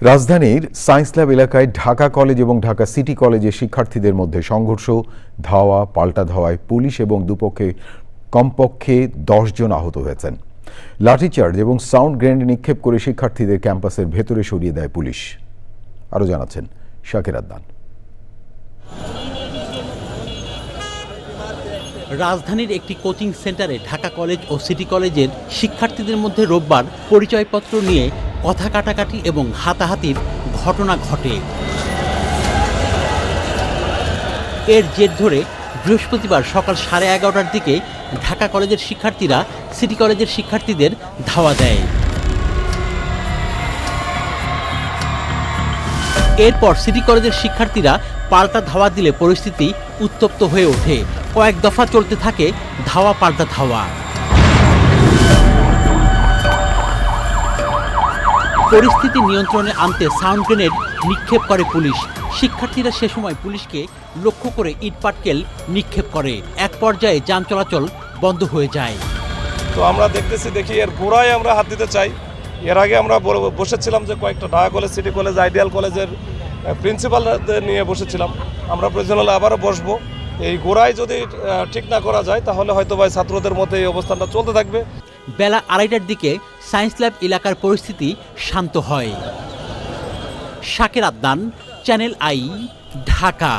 রাজধানীর science lab এলাকায় Dhaka college এবং ঢাকা সিটি কলেজের শিক্ষার্থীদের মধ্যে সংঘর্ষ, ধাওয়া, পাল্টা ধাওয়ায় পুলিশ এবং দুপক্ষে কমপক্ষে জন আহত হয়েছেন। লাঠিচার্জ এবং সাউন্ড গ্রেনেড নিক্ষেপ করে শিক্ষার্থীদের ক্যাম্পাসের ভেতরে সরিয়ে দেয় পুলিশ। আরও জানাচ্ছেন শাকির আদনান। রাজধানীর একটি কোচিং সেন্টারে ঢাকা কলেজ ও সিটি কলেজের শিক্ষার্থীদের মধ্যে রোববার পরিচয়পত্র নিয়ে কথা কাটাকাটি এবং হাতাহাতির ঘটনা ঘটে। এর জের ধরে বৃহস্পতিবার সকাল সাড়ে এগারোটার দিকে ঢাকা কলেজের শিক্ষার্থীরা সিটি কলেজের শিক্ষার্থীদের ধাওয়া দেয়। এরপর সিটি কলেজের শিক্ষার্থীরা পাল্টা ধাওয়া দিলে পরিস্থিতি উত্তপ্ত হয়ে ওঠে। কয়েক দফা চলতে থাকে ধাওয়া পাল্টা ধাওয়া। পরিস্থিতি নিয়ন্ত্রণে আনতে সাউন্ড গ্রেনেড নিক্ষেপ করে পুলিশ। শিক্ষার্থীরা সে সময় পুলিশকে লক্ষ্য করে ইটপাটকেল নিক্ষেপ করে। এক পর্যায়ে যান চলাচল বন্ধ হয়ে যায়। তো আমরা দেখতেছি, দেখি এর গোড়ায় আমরা হাত দিতে চাই। এর আগে আমরা ব- বসেছিলাম যে কয়েকটা Dhaka college, city college, ideal কলেজের প্রিন্সিপালদের নিয়ে বসেছিলাম। আমরা প্রয়োজন হলে আবারও বসবো। এই গোড়ায় যদি ঠিক না করা যায়, তাহলে হয়তো ভাই ছাত্রদের মধ্যে এই অবস্থানটা চলতে থাকবে। বেলা আড়াইটার দিকে সায়েন্স ল্যাব এলাকার পরিস্থিতি শান্ত হয়। শাকের আদনান চ্যানেল আই ঢাকা।